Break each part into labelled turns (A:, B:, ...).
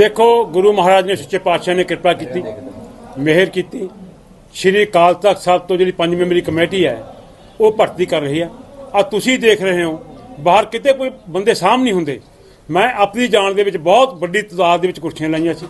A: ਦੇਖੋ, ਗੁਰੂ ਮਹਾਰਾਜ ਨੇ ਸੱਚੇ ਪਾਤਸ਼ਾਹ ਨੇ ਕਿਰਪਾ ਕੀਤੀ, ਮਿਹਰ ਕੀਤੀ। ਸ਼੍ਰੀ ਅਕਾਲ ਤਖਤ ਸਾਹਿਬ ਤੋਂ ਜਿਹੜੀ ਪੰਜ ਮੈਂਬਰੀ ਕਮੇਟੀ ਹੈ, ਉਹ ਭਰਤੀ ਕਰ ਰਹੀ ਹੈ ਆ ਤੁਸੀਂ ਦੇਖ ਰਹੇ ਹੋ, ਬਾਹਰ ਕਿਤੇ ਕੋਈ ਬੰਦੇ ਸਾਹਮ ਨਹੀਂ ਹੁੰਦੇ। ਮੈਂ ਆਪਣੀ ਜਾਣ ਦੇ ਵਿੱਚ ਬਹੁਤ ਵੱਡੀ ਤਾਦਾਦ ਦੇ ਵਿੱਚ ਕੁਰਸੀਆਂ ਲਾਈਆਂ ਸੀ,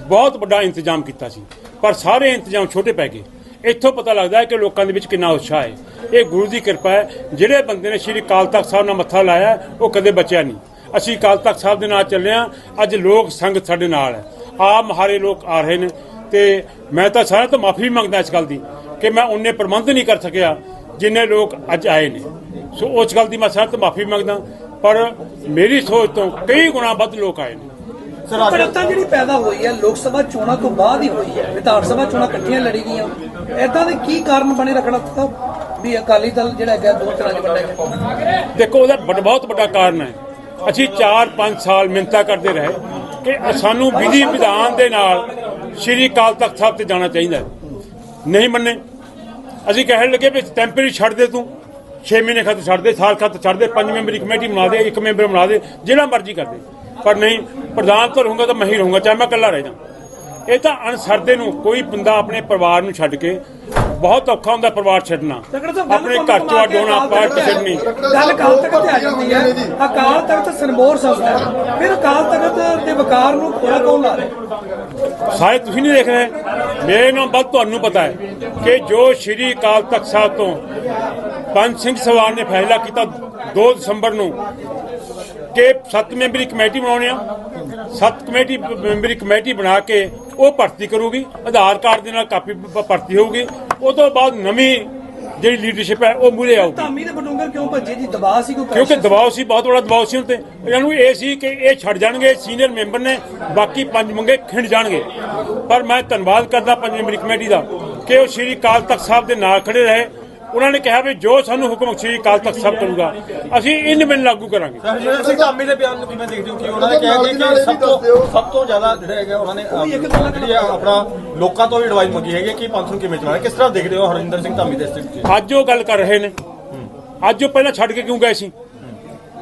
A: ਬਹੁਤ ਵੱਡਾ ਇੰਤਜ਼ਾਮ ਕੀਤਾ ਸੀ, ਪਰ ਸਾਰੇ ਇੰਤਜ਼ਾਮ ਛੋਟੇ ਪੈ ਗਏ। ਇੱਥੋਂ ਪਤਾ ਲੱਗਦਾ ਹੈ ਕਿ ਲੋਕਾਂ ਦੇ ਵਿੱਚ ਕਿੰਨਾ ਉਤਸ਼ਾਹ ਹੈ। ਇਹ ਗੁਰੂ ਦੀ ਕਿਰਪਾ ਹੈ, ਜਿਹੜੇ ਬੰਦੇ ਨੇ ਸ਼੍ਰੀ ਅਕਾਲ ਤਖਤ ਸਾਹਿਬ ਨਾਲ ਮੱਥਾ ਲਾਇਆ, ਉਹ ਕਦੇ ਬਚਿਆ ਨਹੀਂ। ਅਸੀਂ ਅਕਾਲ ਤਖਤ ਸਾਹਿਬ ਦੇ ਨਾਲ ਚੱਲੇ ਹਾਂ। ਅੱਜ ਲੋਕ ਸੰਗਤ ਸਾਡੇ ਨਾਲ ਹੈ। ਆਪ ਮਹਾਰੇ ਲੋਕ ਆ ਰਹੇ ਨੇ ਤੇ ਮੈਂ ਤਾਂ ਸਾਰਿਆਂ ਤੋਂ ਮਾਫੀ ਮੰਗਦਾ ਇਸ ਗੱਲ ਦੀ ਕਿ ਮੈਂ ਉਹਨੇ ਪ੍ਰਬੰਧ ਨਹੀਂ ਕਰ ਸਕਿਆ ਜਿੰਨੇ ਲੋਕ ਅੱਜ ਆਏ ਨੇ। ਸੋ ਉਸ ਗੱਲ ਦੀ ਮੈਂ ਸਾਰਿਆਂ ਤੋਂ ਮਾਫੀ ਮੰਗਦਾ ਪਰ ਮੇਰੀ ਸੋਚ ਤੋਂ ਕਈ ਗੁਣਾ ਵੱਧ ਲੋਕ ਆਏ ਨੇ।
B: ਪੜਤਾ ਜਿਹੜੀ ਪੈਦਾ ਹੋਈ ਹੈ ਲੋਕ ਸਭਾ ਚੋਣਾਂ ਤੋਂ ਬਾਅਦ ਹੀ ਹੋਈ ਹੈ। ਵਿਧਾਨ ਸਭਾ ਚੋਣਾਂ ਇਕੱਠੀਆਂ ਲੜੀ ਗਈਆਂ। ਐਦਾਂ ਦੇ ਕੀ ਕਾਰਨ ਬਣੇ ਰੱਖਣਾ ਵੀ ਅਕਾਲੀ ਦਲ ਜਿਹੜਾ ਹੈਗਾ ਦੋ ਤਰ੍ਹਾਂ ਵੰਡਿਆ ਗਿਆ
A: ਦੇਖੋ ਉਹਦਾ ਵੱਡ- ਬਹੁਤ ਵੱਡਾ ਕਾਰਨ ਹੈ। ਅਸੀਂ 4-5 ਸਾਲ ਮਿੰਤਾ ਕਰਦੇ ਰਹੇ ਕਿ ਸਾਨੂੰ ਵਿਧੀ ਵਿਧਾਨ ਦੇ ਨਾਲ ਸ਼੍ਰੀ ਅਕਾਲ ਤਖਤ ਸਾਹਿਬ ਤੇ ਜਾਣਾ ਚਾਹੀਦਾ ਨਹੀਂ ਮੰਨੇ। ਅਸੀਂ ਕਹਿਣ ਲੱਗੇ ਵੀ ਟੈਂਪਰੇਰੀ ਛੱਡ ਦੇ ਤੂੰ। 6 ਮਹੀਨੇ ਖਾਤਰ ਛੱਡ ਦੇ, ਸਾਲ ਖਾਤਰ ਛੱਡ ਦੇ, ਪੰਜ ਮੈਂਬਰੀ ਕਮੇਟੀ ਬਣਾ ਦੇ, ਇੱਕ ਮੈਂਬਰ ਬਣਾ ਦੇ, ਜਿਹੜਾ ਮਰਜ਼ੀ ਕਰ ਦੇ। ਪਰ ਨਹੀਂ, ਪ੍ਰਧਾਨ ਤਾਂ ਰਹੂੰਗਾ ਤਾਂ ਮੈਂ ਹੀ ਰਹੂੰਗਾ, ਚਾਹੇ ਮੈਂ ਇਕੱਲਾ ਰਹਿ ਜਾ ਇਹ ਤਾਂ ਅਣਸਰਦੇ ਨੂੰ ਕੋਈ ਬੰਦਾ ਆਪਣੇ ਪਰਿਵਾਰ ਨੂੰ ਛੱਡ ਕੇ ਬਹੁਤ ਔਖਾ ਹੁੰਦਾ ਪਰਿਵਾਰ ਛੱਡਣਾ। ਆਪਣੇ ਘਰ ਚੋਂ ਅੱਡ ਹੋਣਾ ਪਾਰਟੀ ਛੱਡਣੀ।
B: ਗੱਲ ਅਕਾਲ ਤਖਤ ਤੇ ਆ ਜਾਂਦੀ ਹੈ। ਅਕਾਲ ਤਖਤ ਸੰਬੋਰ ਸੰਸਥਾ। ਹੈ। ਫਿਰ ਅਕਾਲ ਤਖਤ ਦੇ ਵਕਾਰ ਨੂੰ ਖੋਲਾ ਕੌਣ ਲਾ ਰਿਹਾ?
A: ਸਾਰੇ ਤੁਸੀਂ ਨਹੀਂ ਦੇਖ ਰਹੇ। ਮੇਰੇ ਨਾਲ ਵੱਧ ਤੁਹਾਨੂੰ ਪਤਾ ਹੈ ਕਿ ਜੋ ਸ਼੍ਰੀ ਅਕਾਲ ਤਖਤ ਸਾਹਿਬ ਤੋਂ ਪੰਜ ਸਿੰਘ ਸਵਾਰ ਨੇ ਫੈਸਲਾ ਕੀਤਾ 2 ਦਸੰਬਰ ਨੂੰ ਕਿ ਸੱਤ ਮੈਂਬਰੀ ਕਮੇਟੀ ਬਣਾਉਣੀ ਆ। ਸੱਤ ਕਮੇਟੀ ਮੈਂਬਰੀ ਕਮੇਟੀ ਬਣਾ ਕੇ ਉਹ ਭਰਤੀ ਕਰੂਗੀ ਆਧਾਰ ਕਾਰਡ ਦੇ ਨਾਲ ਕਾਪੀ ਭਰਤੀ ਹੋਊਗੀ। ਉਹ ਤੋਂ ਬਾਅਦ ਨਵੀਂ ਜਿਹੜੀ ਲੀਡਰਸ਼ਿਪ ਹੈ ਉਹ ਮੂਹਰੇ ਆਊਗੀ।
B: ਧਾਮੀ ਦੇ ਬਡੂੰਗਰ ਕਿਉਂ ਭੱਜੇ ਜੀ? ਦਬਾਅ ਸੀ ਕੋਈ
A: ਕਿਉਂਕਿ ਦਬਾਅ ਸੀ ਬਹੁਤ ਬੜਾ ਦਬਾਅ ਸੀ ਉੱਤੇ। ਇਹਨਾਂ ਨੂੰ ਇਹ ਸੀ ਕਿ ਇਹ ਛੱਡ ਜਾਣਗੇ ਸੀਨੀਅਰ ਮੈਂਬਰ ਨੇ ਬਾਕੀ ਪੰਜ ਮੰਗੇ ਖਿੰਡ ਜਾਣਗੇ। ਪਰ ਮੈਂ ਧੰਨਵਾਦ ਕਰਦਾ ਪੰਜ ਮੈਂਬਰੀ ਕਮੇਟੀ ਦਾ ਕਿ ਉਹ ਸ਼੍ਰੀ ਅਕਾਲ ਤਖਤ ਸਾਹਿਬ ਦੇ ਨਾਲ ਖੜੇ ਰਹੇ। ਉਹਨਾਂ ਨੇ ਕਿਹਾ ਵੀ ਜੋ ਸਾਨੂੰ ਹੁਕਮ ਸ਼੍ਰੀ ਅਕਾਲ ਤਖਤ ਸਾਹਿਬ ਕਰੂਗਾ ਅਸੀਂ ਇਨ ਬਿਨ ਲਾਗੂ ਕਰਾਂਗੇ।
C: ਹਰਜਿੰਦਰ ਸਿੰਘ ਧਾਮੀ ਦੇ ਬਿਆਨ ਨੂੰ ਕਿਵੇਂ ਦੇਖਦੇ ਹੋ? ਕਿ ਉਹਨਾਂ ਨੇ ਕਿਹਾ ਕਿ ਕਿ ਸਭ ਤੋਂ ਸਭ ਤੋਂ ਜ਼ਿਆਦਾ ਜਿਹੜਾ ਹੈਗਾ ਉਹਨਾਂ ਨੇ ਅਹ, ਜਿਹੜੀ ਆ ਆਪਣਾ ਲੋਕਾਂ ਤੋਂ ਵੀ ਐਡਵਾਈਸ ਮੰਗੀ ਹੈਗੀ ਕਿ ਪੰਥ ਨੂੰ ਕਿਵੇਂ ਚਲਾਉਣਾ। ਕਿਸ ਤਰ੍ਹਾਂ ਦੇਖਦੇ ਹੋ ਹਰਜਿੰਦਰ ਸਿੰਘ ਧਾਮੀ ਦੇ
A: ਅੱਜ ਉਹ ਗੱਲ ਕਰ ਰਹੇ ਨੇ। ਅੱਜ ਉਹ ਪਹਿਲਾਂ ਛੱਡ ਕੇ ਕਿਉਂ ਗਏ ਸੀ?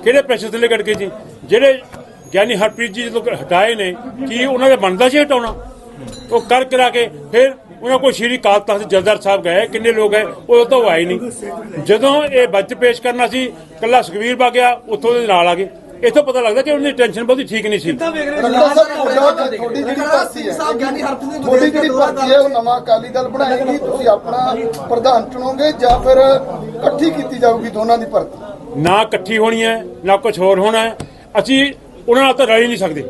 A: ਕਿਹੜੇ ਪ੍ਰੈਸ਼ਰ ਥੱਲੇ ਕੱਢ ਕੇ ਜੀ? ਜਿਹੜੇ ਗਿਆਨੀ ਹਰਪ੍ਰੀਤ ਜੀ ਜਦੋਂ ਹਟਾਏ ਨੇ ਕੀ ਉਹਨਾਂ ਦਾ ਬਣਦਾ ਸੀ ਹਟਾਉਣਾ? ਉਹ ਕਰ ਕਰਾ ਕੇ ਫਿਰ ਉਹਨਾਂ ਕੋਲ ਸ਼੍ਰੀ ਅਕਾਲ ਤਖਤ ਜਥੇਦਾਰ ਸਾਹਿਬ ਗਏ ਕਿੰਨੇ ਲੋਕ ਗਏ ਉਹ ਤਾਂ ਆਏ ਨਹੀਂ। ਜਦੋਂ ਇਹ ਬੱਚ ਪੇਸ਼ ਕਰਨਾ ਸੀ ਕੱਲਾ ਸੁਖਵੀਰ ਬਾ ਗਿਆ ਉੱਥੋਂ ਦੇ ਨਾਲ ਆ ਗਏ। ਇੱਥੋਂ ਪਤਾ ਲੱਗਦਾ ਕਿ ਉਹਨਾਂ ਦੀ ਟੈਨਸ਼ਨ ਬਹੁਤੀ ਠੀਕ ਨਹੀਂ ਸੀ।
D: ਜਿਹੜੀ ਭਰਤੀ ਹੈ
B: ਸਾਹਿਬ ਗਿਆਨੀ ਹਰਪ੍ਰੀਤ ਸਿੰਘ
D: ਤੁਹਾਡੀ ਜਿਹੜੀ ਭਰਤੀ ਹੈ ਉਹ ਨਵਾਂ ਅਕਾਲੀ ਦਲ ਬਣਾਏਗੀ ਤੁਸੀਂ ਆਪਣਾ ਪ੍ਰਧਾਨ ਚੁਣੋਗੇ ਜਾਂ ਫਿਰ ਇਕੱਠੀ ਕੀਤੀ ਜਾਊਗੀ ਦੋਨਾਂ ਦੀ ਭਰਤੀ?
A: ਨਾ ਇਕੱਠੀ ਹੋਣੀ ਹੈ ਨਾ ਕੁਝ ਹੋਰ ਹੋਣਾ ਹੈ। ਅਸੀਂ ਉਹਨਾਂ ਨਾਲ ਤਾਂ ਰਲ ਹੀ ਨਹੀਂ ਸਕਦੇ।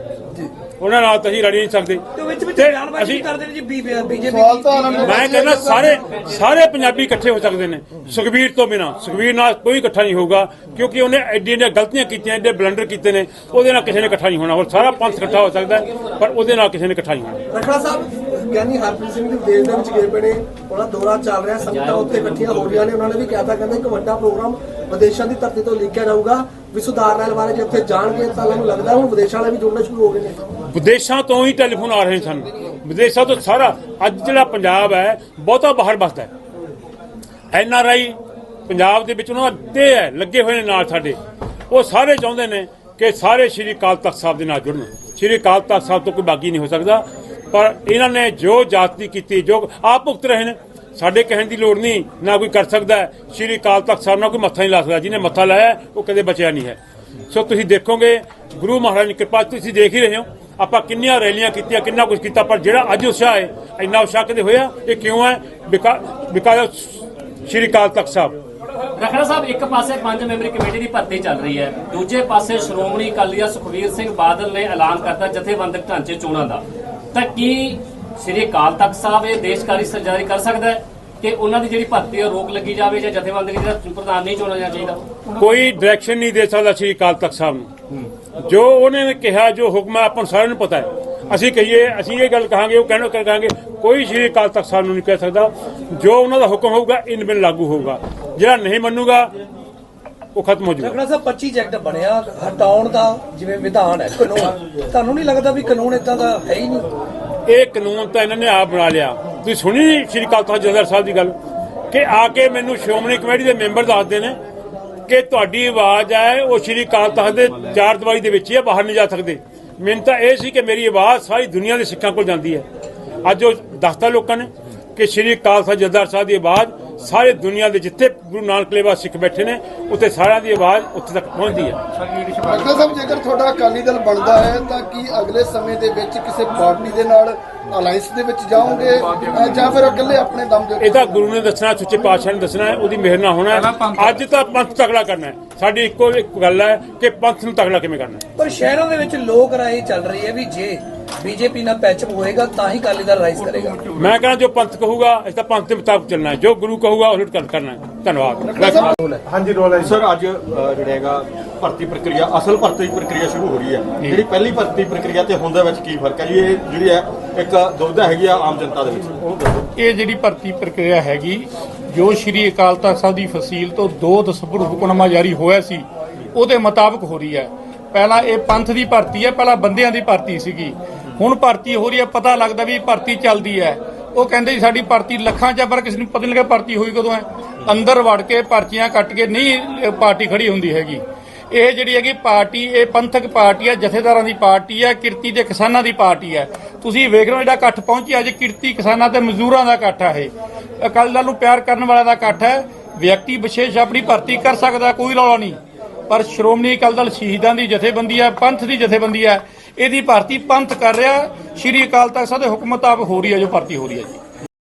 A: ਉਹਨਾਂ ਨਾਲ ਤਾਂ ਅਸੀਂ ਹੀ ਨਹੀਂ ਸਕਦੇ।
B: ਤੇ ਵਿੱਚ ਵਿੱਚ ਕਰਦੇ ਨੇ ਜੀ ਬੀਜੇਪੀ
A: ਮੈਂ ਕਹਿੰਦਾ ਸਾਰੇ ਸਾਰੇ ਪੰਜਾਬੀ ਇਕੱਠੇ ਹੋ ਸਕਦੇ ਨੇ ਸੁਖਬੀਰ ਤੋਂ ਬਿਨਾ। ਸੁਖਬੀਰ ਨਾਲ ਕੋਈ ਇਕੱਠਾ ਨਹੀਂ ਹੋਊਗਾ ਕਿਉਂਕਿ ਉਹਨੇ ਐਡੀਆਂ ਐਡੀਆਂ ਗਲਤੀਆਂ ਕੀਤੀਆਂ ਐਡੇ ਬਲੰਡਰ ਕੀਤੇ ਨੇ ਉਹਦੇ ਨਾਲ ਕਿਸੇ ਨੇ ਇਕੱਠਾ ਨਹੀਂ ਹੋਣਾ। ਹੋਰ ਸਾਰਾ ਪੰਥ ਇਕੱਠਾ ਹੋ ਸਕਦਾ ਪਰ ਉਹਦੇ ਨਾਲ ਕਿਸੇ ਨੇ ਇਕੱਠਾ ਨਹੀਂ ਹੋਣਾ।
E: ਰਖੜਾ ਸਾਹਿਬ ਗਿਆਨੀ ਹਰਪ੍ਰੀਤ ਸਿੰਘ ਦੇ ਵਿਦੇਸ਼ ਦੇ ਵਿੱਚ ਗਏ ਪਏ ਨੇ ਉਹਨਾਂ ਦੌਰਾ ਚੱਲ ਰਿਹਾ ਸੰਗਤਾਂ ਉੱਤੇ ਇਕੱਠੀਆਂ ਹੋ ਰਹੀਆਂ ਨੇ ਉਹਨਾਂ ਨੇ ਵੀ ਕਿਹਾ ਤਾਂ ਕਹਿੰਦੇ ਇੱਕ ਵੱਡਾ ਪ੍ਰੋਗਰਾਮ ਵਿਦੇਸ਼ਾਂ ਦੀ ਧਰਤੀ ਤੋਂ ਲਿਖਿਆ ਜਾਊਗਾ ਵੀ ਸੁਧਾਰ ਰਹਿਲ ਬਾਰੇ ਜੇ ਉੱਥੇ ਜਾਣਗੇ ਤਾਂ ਮੈਨੂੰ ਲੱਗਦਾ ਹੁਣ ਵਿਦੇਸ਼ਾਂ ਵਾਲੇ ਵੀ ਜੁੜਨਾ ਸ਼ੁਰੂ ਹੋ ਗਏ ਨੇ।
A: ਵਿਦੇਸ਼ਾਂ ਤੋਂ ਹੀ ਟੈਲੀਫੋਨ ਆ ਰਹੇ ਸਨ। ਵਿਦੇਸ਼ਾਂ ਤੋਂ ਸਾਰਾ ਅੱਜ ਜਿਹੜਾ ਪੰਜਾਬ ਹੈ, ਬਹੁਤਾ ਬਾਹਰ ਬਸਦਾ ਹੈ। ਐਨ ਆਰ ਆਈ ਪੰਜਾਬ ਦੇ ਵਿੱਚ ਉਹਨਾਂ ਦਾ ਹੈ, ਲੱਗੇ ਹੋਏ ਨੇ ਨਾਲ ਸਾਡੇ। ਉਹ ਸਾਰੇ ਚਾਹੁੰਦੇ ਨੇ ਕਿ ਸਾਰੇ ਸ਼੍ਰੀ ਅਕਾਲ ਤਖਤ ਸਾਹਿਬ ਦੇ ਨਾਲ ਜੁੜਨ। ਸ਼੍ਰੀ ਅਕਾਲ ਤਖਤ ਸਾਹਿਬ ਤੋਂ ਕੋਈ ਬਾਗੀ ਨਹੀਂ ਹੋ ਸਕਦਾ। ਪਰ ਇਹਨਾਂ ਨੇ ਜੋ ਜਾਤੀ ਕੀਤੀ, ਜੋ ਆਪ ਭੁਗਤ ਰਹੇ ਨੇ ਸਾਡੇ ਕਹਿਣ ਦੀ ਲੋੜ ਨਹੀਂ, ਨਾ ਕੋਈ ਕਰ ਸਕਦਾ। ਸ਼੍ਰੀ ਅਕਾਲ ਤਖਤ ਸਾਹਿਬ ਨਾਲ ਕੋਈ ਮੱਥਾ ਨਹੀਂ ਲਾ ਸਕਦਾ। ਜਿਹਨੇ ਮੱਥਾ ਲਾਇਆ, ਉਹ ਕਦੇ ਬਚਿਆ ਨਹੀਂ ਹੈ। ਸੋ ਤੁਸੀਂ ਦੇਖੋਗੇ, ਗੁਰੂ ਮਹਾਰਾਜ ਦੀ ਕਿਰਪਾ, ਤੁਸੀਂ ਦੇਖ ਹੀ ਰਹੇ ਹੋ, ਆਪਾਂ ਕਿੰਨੀਆਂ ਰੈਲੀਆਂ ਕੀਤੀਆਂ, ਕਿੰਨਾ ਕੁਝ ਕੀਤਾ, ਪਰ ਜਿਹੜਾ ਅੱਜ ਉਤਸ਼ਾਹ ਹੈ, ਇੰਨਾ ਉਤਸ਼ਾਹ ਕਦੇ ਹੋਇਆ? ਇਹ ਕਿਉਂ ਹੈ? ਬਿਕਾਜ਼ ਸ਼੍ਰੀ ਅਕਾਲ ਤਖਤ ਸਾਹਿਬ।
F: ਰਖੜਾ ਸਾਹਿਬ, ਇੱਕ ਪਾਸੇ ਪੰਜ ਮੈਂਬਰੀ ਕਮੇਟੀ ਦੀ ਭਰਤੀ ਚੱਲ ਰਹੀ ਹੈ। ਦੂਜੇ ਪਾਸੇ ਸ਼੍ਰੋਮਣੀ ਅਕਾਲੀ ਦਲ ਸੁਖਵੀਰ ਸਿੰਘ ਬਾਦਲ ਨੇ ਐਲਾਨ ਕਰਤਾ ਜਥੇਬੰਦਕ ਢਾਂਚੇ ਚੋਣਾਂ ਦਾ। ਤਾਂ ਕੀ ਸ੍ਰੀ ਅਕਾਲ ਤਖਤ ਸਾਹਿਬ ਇਹ ਦੇਸ਼ਕਾਰੀ ਸਰਜਾਰੀ ਕਰ ਸਕਦਾ ਹੈ ਕਿ ਉਹਨਾਂ ਦੀ ਜਿਹੜੀ ਭਰਤੀ ਰੋਕ ਲੱਗੀ ਜਾਵੇ ਜਾਂ ਜਥੇਬੰਦਕ ਦਾ ਪ੍ਰਧਾਨ ਨਹੀਂ ਚੁਣਿਆ ਜਾਣਾ ਚਾਹੀਦਾ?
A: ਕੋਈ ਡਾਇਰੈਕਸ਼ਨ ਨਹੀਂ ਦੇ ਸਕਦਾ ਸ਼੍ਰੀ ਅਕਾਲ ਤਖਤ ਸਾਹਿਬ ਨੂੰ। ਜੋ ਉਹਨੇ ਨੇ ਕਿਹਾ ਜੋ ਹੁਕਮ ਹੈ ਆਪਾਂ ਸਾਰਿਆਂ ਨੂੰ ਪਤਾ ਹੈ। ਅਸੀਂ ਕਹੀਏ ਅਸੀਂ ਇਹ ਗੱਲ ਕਹਾਂਗੇ ਉਹ ਕਹਿਣੋ ਕਹਾਂਗੇ ਕੋਈ ਸ਼੍ਰੀ ਅਕਾਲ ਤਖਤ ਸਾਹਿਬ ਨੂੰ ਨਹੀਂ ਕਹਿ ਸਕਦਾ। ਜੋ ਉਹਨਾਂ ਦਾ ਹੁਕਮ ਹੋਊਗਾ ਇਨ ਬਿਨ ਲਾਗੂ ਹੋਊਗਾ। ਜਿਹੜਾ ਨਹੀਂ ਮੰਨੂਗਾ ਉਹ ਖਤਮ ਹੋ ਜਾਊਗਾ।
B: ਸਾਹਿਬ 25 ਜੈਕਟ ਬਣਿਆ ਹਟਾਉਣ ਦਾ ਜਿਵੇਂ ਵਿਧਾਨ ਹੈ ਕਾਨੂੰਨ। ਤੁਹਾਨੂੰ ਨਹੀਂ ਲੱਗਦਾ ਵੀ ਕਾਨੂੰਨ ਇਦਾਂ ਦਾ ਹੈ ਹੀ ਨਹੀਂ?
A: ਇਹ ਕਾਨੂੰਨ ਤਾਂ ਇਹਨਾਂ ਨੇ ਆਪ ਬਣਾ ਲਿਆ। ਤੁਸੀਂ ਸੁਣੀ ਨਹੀਂ ਸ਼੍ਰੀ ਅਕਾਲ ਤਖਤ ਜਥੇਦਾਰ ਸਾਹਿਬ ਦੀ ਗੱਲ? ਕਿ ਆ ਕੇ ਮੈਨੂੰ ਸ਼੍ਰੋਮਣੀ ਕਮੇਟੀ ਦੇ ਮੈਂਬਰ ਦੱਸਦੇ ਨੇ ਕਿ ਤੁਹਾਡੀ ਆਵਾਜ਼ ਹੈ, ਉਹ ਸ਼੍ਰੀ ਅਕਾਲ ਤਖਤ ਦੇ ਚਾਰ ਦੀਵਾਰੀ ਦੇ ਵਿੱਚ ਹੀ ਹੈ ਬਾਹਰ ਨਹੀਂ ਜਾ ਸਕਦੇ। ਮੈਨੂੰ ਤਾਂ ਇਹ ਸੀ ਕਿ ਮੇਰੀ ਆਵਾਜ਼ ਸਾਰੀ ਦੁਨੀਆ ਦੇ ਸਿੱਖਾਂ ਕੋਲ ਜਾਂਦੀ ਹੈ। ਅੱਜ ਉਹ ਦੱਸਤਾ ਲੋਕਾਂ ਨੇ ਕਿ ਸ਼੍ਰੀ ਖਾਲਸਾ ਜਥੇਦਾਰ ਸਾਹਿਬ ਦੀ ਆਵਾਜ਼ ਸਾਰੇ ਦੁਨੀਆ ਦੇ ਜਿੱਥੇ ਗੁਰੂ ਨਾਨਕ ਲੇਵਾ ਸਿੱਖ ਬੈਠੇ ਨੇ ਉੱਥੇ ਸਾਰਿਆਂ ਦੀ ਆਵਾਜ਼ ਉੱਥੇ ਤੱਕ ਪਹੁੰਚਦੀ ਹੈ।
D: ਡਾਕਟਰ ਸਾਹਿਬ ਜੇਕਰ ਤੁਹਾਡਾ ਅਕਾਲੀ ਦਲ ਬਣਦਾ ਹੈ ਤਾਂ ਕੀ ਅਗਲੇ ਸਮੇਂ ਦੇ ਵਿੱਚ ਕਿਸੇ ਪਾਰਟੀ ਦੇ ਨਾਲ ਅਲਾਈਅੰਸ ਦੇ ਵਿੱਚ ਜਾਓਗੇ ਜਾਂ ਫਿਰ ਇਕੱਲੇ ਆਪਣੇ ਦਮ ਦੇ?
A: ਇਹ ਤਾਂ ਗੁਰੂ ਨੇ ਦੱਸਣਾ ਸੁੱਚੇ ਪਾਤਸ਼ਾਹ ਨੇ ਦੱਸਣਾ ਹੈ ਉਹਦੀ ਮਿਹਰ ਨਾਲ ਹੋਣਾ ਹੈ। ਅੱਜ ਤਾਂ ਪੰਥ ਤਗੜਾ ਕਰਨਾ ਹੈ। ਸਾਡੀ ਇੱਕੋ ਇੱਕ ਗੱਲ ਹੈ ਕਿ ਪੰਥ ਨੂੰ ਤਗੜਾ ਕਿਵੇਂ ਕਰਨਾ ਹੈ?
B: ਪਰ ਸ਼ਹਿਰਾਂ ਦੇ ਵਿੱਚ ਲੋਕ ਰਾਏ ਚੱਲ ਰਹੀ ਹੈ ਵੀ ਜੇ ਬੀਜੇਪੀ ਨਾਲ ਪੈਚਅਪ ਹੋਏਗਾ ਤਾਂ ਹੀ ਅਕਾਲੀ ਦਲ ਰਾਈਜ਼ ਕਰੇਗਾ।
A: ਮੈਂ ਕਹਿੰਦਾ ਜੋ ਪੰਥ ਕਹੂਗਾ ਅਸੀਂ ਤਾਂ ਪੰਥ ਦੇ ਮੁਤਾਬਕ ਚੱਲਣਾ ਹੈ। ਜੋ ਗੁਰੂ ਕਹੂਗਾ ਉਹ ਕਰ- ਕਰਨਾ ਹੈ। ਧੰਨਵਾਦ।
C: ਹਾਂਜੀ ਰੋਲ ਹੈ ਸਰ ਅੱਜ ਅ, ਜਿਹੜਾ ਹੈਗਾ ਭਰਤੀ ਪ੍ਰਕਿਰਿਆ ਅਸਲ ਭਰਤੀ ਪ੍ਰਕਿਰਿਆ ਸ਼ੁਰੂ ਹੋ ਰਹੀ ਹੈ। ਜਿਹੜੀ ਪਹਿਲੀ ਭਰਤੀ ਪ੍ਰਕਿਰਿਆ ਤੇ ਹੁਣ ਦੇ ਵਿੱਚ ਕੀ ਫ਼ਰਕ ਹੈ ਜੀ? ਇਹ ਜਿਹੜੀ ਹੈ ਇੱਕ ਦੁਬਿਧਾ ਹੈਗੀ ਆ ਆਮ ਜਨਤਾ ਦੇ ਵਿੱਚ।
G: ਇਹ ਜਿਹੜੀ ਭਰਤੀ ਪ੍ਰਕਿਰਿਆ ਹੈਗੀ ਜੋ ਸ਼੍ਰੀ ਅਕਾਲ ਤਖਤ ਸਾਹਿਬ ਦੀ ਫਸੀਲ ਤੋਂ 2 ਦਸੰਬਰ ਹੁਕਮਨਾਮਾ ਜਾਰੀ ਹੋਇਆ ਸੀ ਉਹਦੇ ਮੁਤਾਬਕ ਹੋ ਰਹੀ ਹੈ। ਪਹਿਲਾਂ ਇਹ ਪੰਥ ਦੀ ਭਰਤੀ ਹੈ ਪਹਿਲਾਂ ਬੰਦਿਆਂ ਦੀ ਭਰਤੀ ਸੀਗੀ। ਹੁਣ ਭਰਤੀ ਹੋ ਰਹੀ ਹੈ ਪਤਾ ਲੱਗਦਾ ਵੀ ਭਰਤੀ ਚੱਲਦੀ ਹੈ। ਉਹ ਕਹਿੰਦੇ ਸਾਡੀ ਭਰਤੀ ਲੱਖਾਂ ਚ ਪਰ ਕਿਸੇ ਨੂੰ ਪਤਾ ਨਹੀਂ ਲੱਗਾ ਭਰਤੀ ਹੋਈ ਕਦੋਂ ਹੈ। ਅੰਦਰ ਵੜ ਕੇ ਪਰਚੀਆਂ ਕੱਟ ਕੇ ਨਹੀਂ ਪਾਰਟੀ ਖੜੀ ਹੁੰਦੀ ਹੈਗੀ। ਇਹ ਜਿਹੜੀ ਹੈਗੀ ਪਾਰਟੀ, ਇਹ ਪੰਥਕ ਪਾਰਟੀ ਹੈ ਜਥੇਦਾਰਾਂ ਦੀ ਪਾਰਟੀ ਹੈ ਕਿਰਤੀ ਤੇ ਕਿਸਾਨਾਂ ਦੀ ਪਾਰਟੀ ਹੈ ਤੁਸੀਂ ਵੇਖ ਰਹੇ ਹੋ ਜਿਹੜਾ ਇਕੱਠ ਪਹੁੰਚਿਆ ਅੱਜ ਕਿਰਤੀ ਕਿਸਾਨਾਂ ਤੇ ਮਜ਼ਦੂਰਾਂ ਦਾ ਇਕੱਠ ਹੈ ਇਹ। ਅਕਾਲੀ ਦਲ ਨੂੰ ਪਿਆਰ ਕਰਨ ਵਾਲਿਆਂ ਦਾ ਇਕੱਠ ਹੈ। ਵਿਅਕਤੀ ਵਿਸ਼ੇਸ਼ ਆਪਣੀ ਭਰਤੀ ਕਰ ਸਕਦਾ, ਕੋਈ ਰੌਲਾ ਨਹੀਂ। ਪਰ ਸ਼੍ਰੋਮਣੀ ਅਕਾਲੀ ਦਲ ਸ਼ਹੀਦਾਂ ਦੀ ਜਥੇਬੰਦੀ ਹੈ ਪੰਥ ਦੀ ਜਥੇਬੰਦੀ ਹੈ ਇਹਦੀ ਭਰਤੀ ਪੰਥ ਕਰ ਰਿਹਾ। ਸ਼੍ਰੀ ਅਕਾਲ ਤਖਤ ਸਾਹਿਬ ਦੇ ਹੁਕਮ ਮੁਤਾਬਕ ਹੋ ਰਹੀ ਹੈ, ਜੋ ਭਰਤੀ ਹੋ ਰਹੀ ਹੈ ਜੀ।